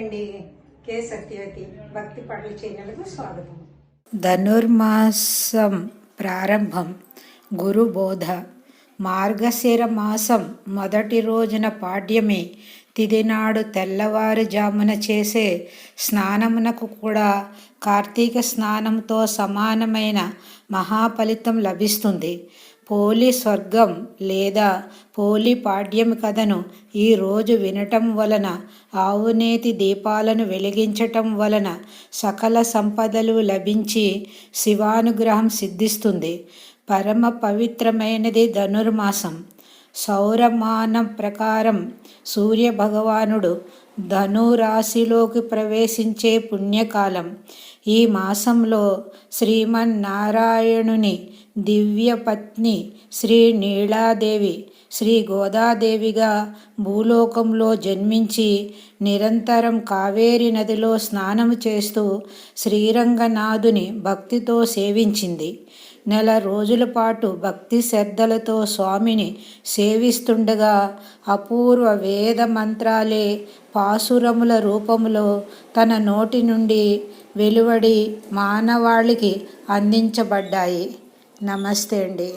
అండి. కే సత్యవతి భక్తి పాటల ఛానల్కు స్వాగతం. ధనుర్మాసం ప్రారంభం. గురుబోధ మార్గశిర మాసం మొదటి రోజున పాడ్యమి. తిదినాడు తెల్లవారుజామున చేసే స్నానమునకు కూడా కార్తీక స్నానంతో సమానమైన మహాఫలితం లభిస్తుంది. పోలి స్వర్గం లేదా పోలి పాడ్యమి కథను ఈరోజు వినటం వలన ఆవునేతి దీపాలను వెలిగించటం వలన సకల సంపదలు లభించి శివానుగ్రహం సిద్ధిస్తుంది. పరమ పవిత్రమైనది ధనుర్మాసం. సౌరమానం ప్రకారం సూర్య భగవానుడు ధనురాశిలోకి ప్రవేశించే పుణ్యకాలం. ఈ మాసంలో శ్రీమన్నారాయణుని దివ్యపత్ని శ్రీ నీళాదేవి శ్రీ గోదాదేవిగా భూలోకంలో జన్మించి నిరంతరం కావేరి నదిలో స్నానం చేస్తూ శ్రీరంగనాథుని భక్తితో సేవించింది. నెల రోజుల పాటు భక్తి శ్రద్ధలతో స్వామిని సేవిస్తుండగా అపూర్వ వేద మంత్రాలే పాసురముల రూపంలో తన నోటి నుండి వెలువడి మానవాళికి అందించబడ్డాయి. నమస్తే అండి.